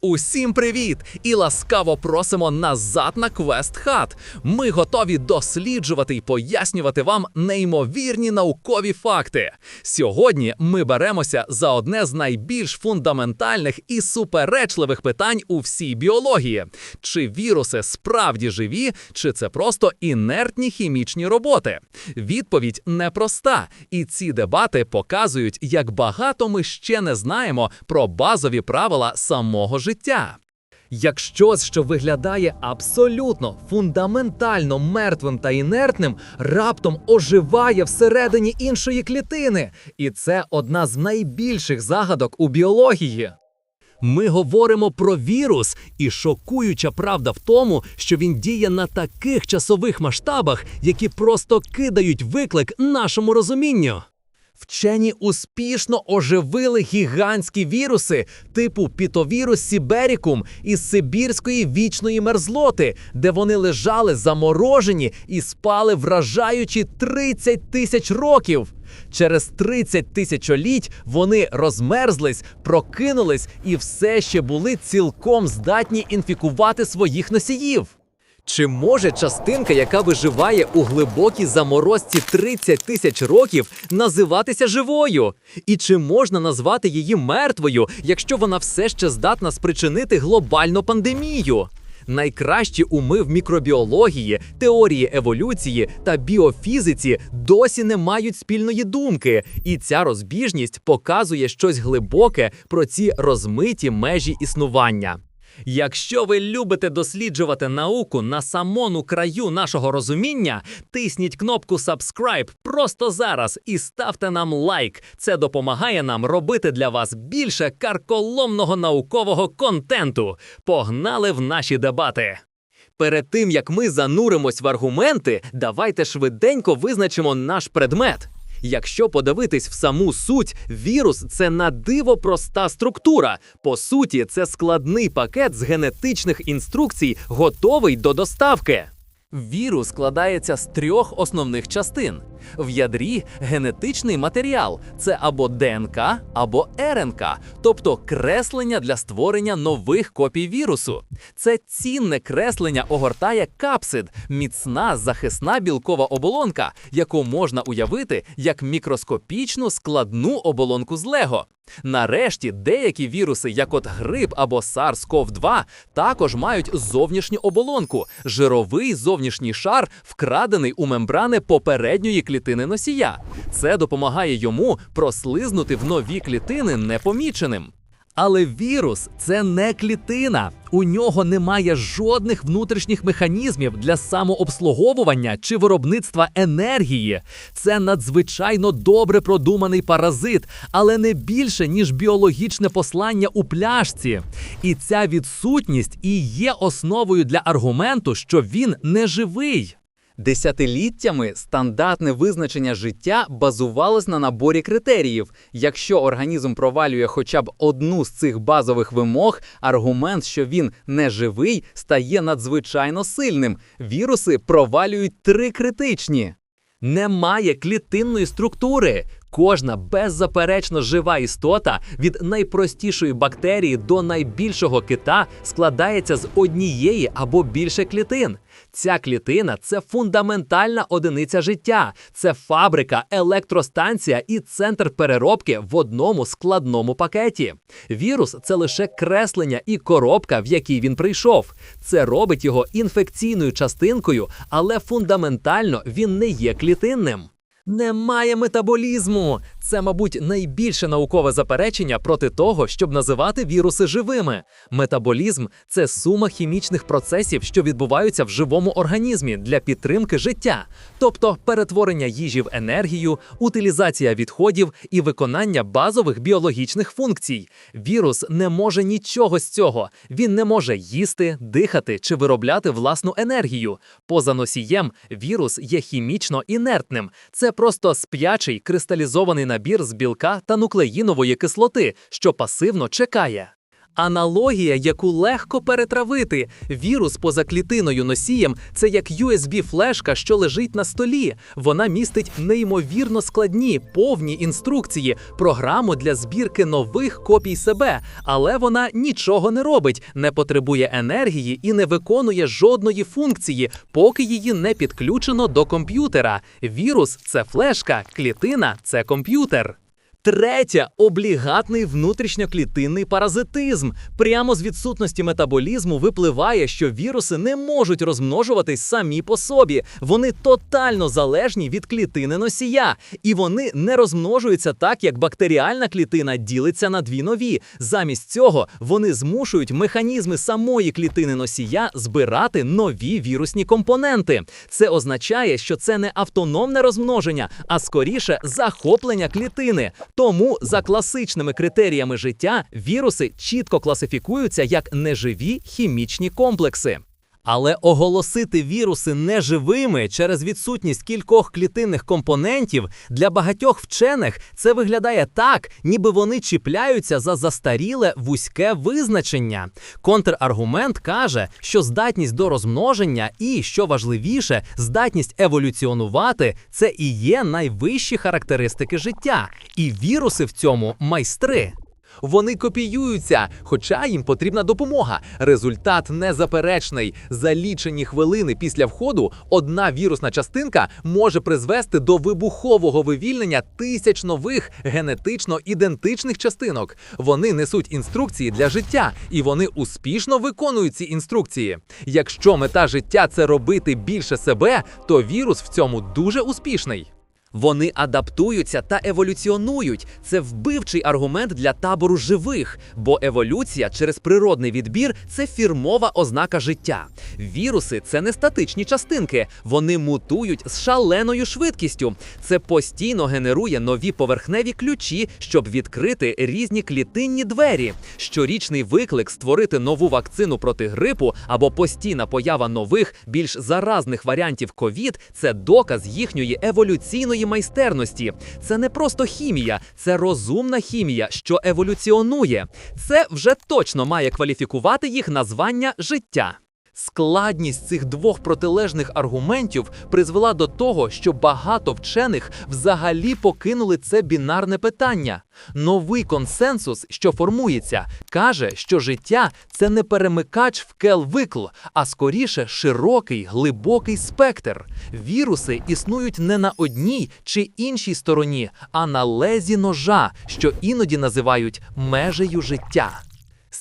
Усім привіт! І ласкаво просимо назад на Квест Хат. Ми готові досліджувати і пояснювати вам неймовірні наукові факти. Сьогодні ми беремося за одне з найбільш фундаментальних і суперечливих питань у всій біології: чи віруси справді живі, чи це просто інертні хімічні роботи? Відповідь непроста, і ці дебати показують, як багато ми ще не знаємо про базові правила самого життя. Як щось, що виглядає абсолютно фундаментально мертвим та інертним, раптом оживає всередині іншої клітини. І це одна з найбільших загадок у біології. Ми говоримо про вірус, і шокуюча правда в тому, що він діє на таких часових масштабах, які просто кидають виклик нашому розумінню. Вчені успішно оживили гігантські віруси типу пітовірус Сіберікум із Сибірської вічної мерзлоти, де вони лежали заморожені і спали вражаючі 30 тисяч років. Через 30 тисячоліть вони розмерзлись, прокинулись і все ще були цілком здатні інфікувати своїх носіїв. Чи може частинка, яка виживає у глибокій заморозці 30 тисяч років, називатися живою? І чи можна назвати її мертвою, якщо вона все ще здатна спричинити глобальну пандемію? Найкращі уми в мікробіології, теорії еволюції та біофізиці досі не мають спільної думки, і ця розбіжність показує щось глибоке про ці розмиті межі існування. Якщо ви любите досліджувати науку на самому краю нашого розуміння, тисніть кнопку subscribe просто зараз і ставте нам лайк. Це допомагає нам робити для вас більше карколомного наукового контенту. Погнали в наші дебати! Перед тим як ми зануримось в аргументи, давайте швиденько визначимо наш предмет. Якщо подивитись в саму суть, вірус це на диво проста структура. По суті, це складний пакет з генетичних інструкцій, готовий до доставки. Вірус складається з трьох основних частин. В ядрі генетичний матеріал це або ДНК, або РНК, тобто креслення для створення нових копій вірусу. Це цінне креслення огортає капсид, міцна захисна білкова оболонка, яку можна уявити як мікроскопічну складну оболонку з Лего. Нарешті деякі віруси, як от грип або SARS-CoV-2, також мають зовнішню оболонку, жировий зовнішній шар, вкрадений у мембрани попередньої клітини носія. Це допомагає йому прослизнути в нові клітини непоміченим. Але вірус це не клітина. У нього немає жодних внутрішніх механізмів для самообслуговування чи виробництва енергії. Це надзвичайно добре продуманий паразит, але не більше ніж біологічне послання у пляшці. І ця відсутність і є основою для аргументу, що він не живий. Десятиліттями стандартне визначення життя базувалось на наборі критеріїв. Якщо організм провалює хоча б одну з цих базових вимог, аргумент, що він не живий, стає надзвичайно сильним. Віруси провалюють три критичні. Немає клітинної структури. Кожна беззаперечно жива істота від найпростішої бактерії до найбільшого кита складається з однієї або більше клітин. Ця клітина це фундаментальна одиниця життя, це фабрика, електростанція і центр переробки в одному складному пакеті. Вірус це лише креслення і коробка, в якій він прийшов. Це робить його інфекційною частинкою, але фундаментально він не є клітинним. Немає метаболізму. Це, мабуть, найбільше наукове заперечення проти того, щоб називати віруси живими. Метаболізм це сума хімічних процесів, що відбуваються в живому організмі для підтримки життя, тобто перетворення їжі в енергію, утилізація відходів і виконання базових біологічних функцій. Вірус не може нічого з цього. Він не може їсти, дихати чи виробляти власну енергію. Поза носієм вірус є хімічно інертним. Це просто сп'ячий кристалізований набір з білка та нуклеїнової кислоти, що пасивно чекає. Аналогія, яку легко перетравити. Вірус поза клітиною носієм це як USB-флешка, що лежить на столі. Вона містить неймовірно складні, повні інструкції, програму для збірки нових копій себе, але вона нічого не робить, не потребує енергії і не виконує жодної функції, поки її не підключено до комп'ютера. Вірус це флешка, клітина це комп'ютер. Третє облігатний внутрішньоклітинний паразитизм. Прямо з відсутності метаболізму випливає, що віруси не можуть розмножуватись самі по собі. Вони тотально залежні від клітини носія, і вони не розмножуються так, як бактеріальна клітина ділиться на дві нові. Замість цього вони змушують механізми самої клітини носія збирати нові вірусні компоненти. Це означає, що це не автономне розмноження, а скоріше захоплення клітини. Тому за класичними критеріями життя віруси чітко класифікуються як неживі хімічні комплекси. Але оголосити віруси неживими через відсутність кількох клітинних компонентів для багатьох вчених це виглядає так, ніби вони чіпляються за застаріле вузьке визначення. Контраргумент каже, що здатність до розмноження і, що важливіше, здатність еволюціонувати це і є найвищі характеристики життя, і віруси в цьому майстри. Вони копіюються, хоча їм потрібна допомога. Результат незаперечний. За лічені хвилини після входу одна вірусна частинка може призвести до вибухового вивільнення тисяч нових генетично ідентичних частинок. Вони несуть інструкції для життя, і вони успішно виконують ці інструкції. Якщо мета життя це робити більше себе, то вірус в цьому дуже успішний. Вони адаптуються та еволюціонують. Це вбивчий аргумент для табору живих, бо еволюція через природний відбір це фірмова ознака життя. Віруси це не статичні частинки, вони мутують з шаленою швидкістю. Це постійно генерує нові поверхневі ключі, щоб відкрити різні клітинні двері. Щорічний виклик створити нову вакцину проти грипу або постійна поява нових, більш заразних варіантів ковід це доказ їхньої еволюційної майстерності. Це не просто хімія, це розумна хімія, що еволюціонує. Це вже точно має кваліфікувати їх названня життя. Складність цих двох протилежних аргументів призвела до того, що багато вчених взагалі покинули це бінарне питання. Новий консенсус, що формується, каже, що життя це не перемикач вкел-викл, а скоріше широкий глибокий спектр. Віруси існують не на одній чи іншій стороні, а на лезі ножа, що іноді називають межею життя.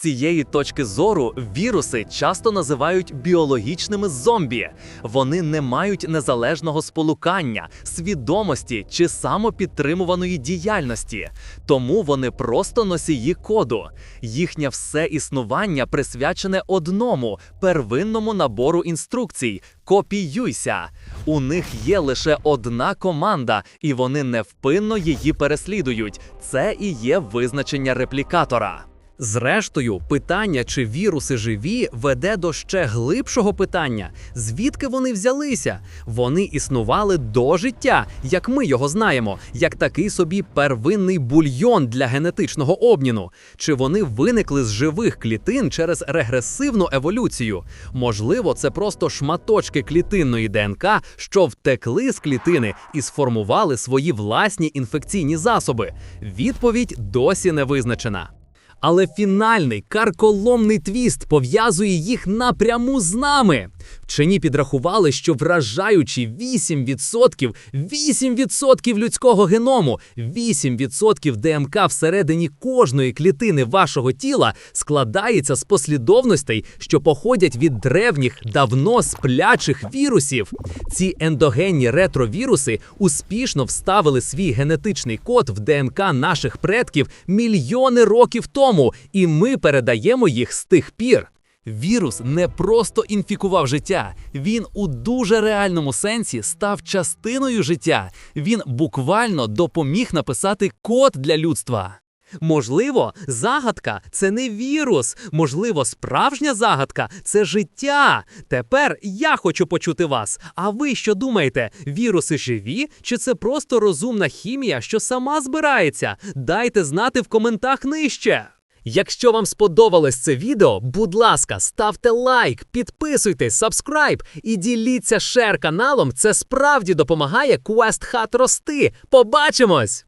Цієї точки зору віруси часто називають біологічними зомбі. Вони не мають незалежного сполукання, свідомості чи самопідтримуваної діяльності. Тому вони просто носії коду. Їхнє все існування присвячене одному первинному набору інструкцій. Копіюйся. У них є лише одна команда, і вони невпинно її переслідують. Це і є визначення реплікатора. Зрештою, питання, чи віруси живі, веде до ще глибшого питання: звідки вони взялися? Вони існували до життя, як ми його знаємо, як такий собі первинний бульйон для генетичного обміну. Чи вони виникли з живих клітин через регресивну еволюцію? Можливо, це просто шматочки клітинної ДНК, що втекли з клітини і сформували свої власні інфекційні засоби. Відповідь досі не визначена. Але фінальний карколомний твіст пов'язує їх напряму з нами. Вчені підрахували, що вражаючі 8%, 8% людського геному, 8% ДМК всередині кожної клітини вашого тіла складається з послідовностей, що походять від древніх, давно сплячих вірусів. Ці ендогенні ретровіруси успішно вставили свій генетичний код в ДНК наших предків мільйони років тому, і ми передаємо їх з тих пір. Вірус не просто інфікував життя, він у дуже реальному сенсі став частиною життя. Він буквально допоміг написати код для людства. Можливо, загадка це не вірус, можливо, справжня загадка це життя. Тепер я хочу почути вас. А ви що думаєте? Віруси живі? Чи це просто розумна хімія, що сама збирається? Дайте знати в коментах нижче. Якщо вам сподобалось це відео, будь ласка, ставте лайк, підписуйтесь, сабскрайб і діліться шер каналом. Це справді допомагає Quest Hat рости. Побачимось!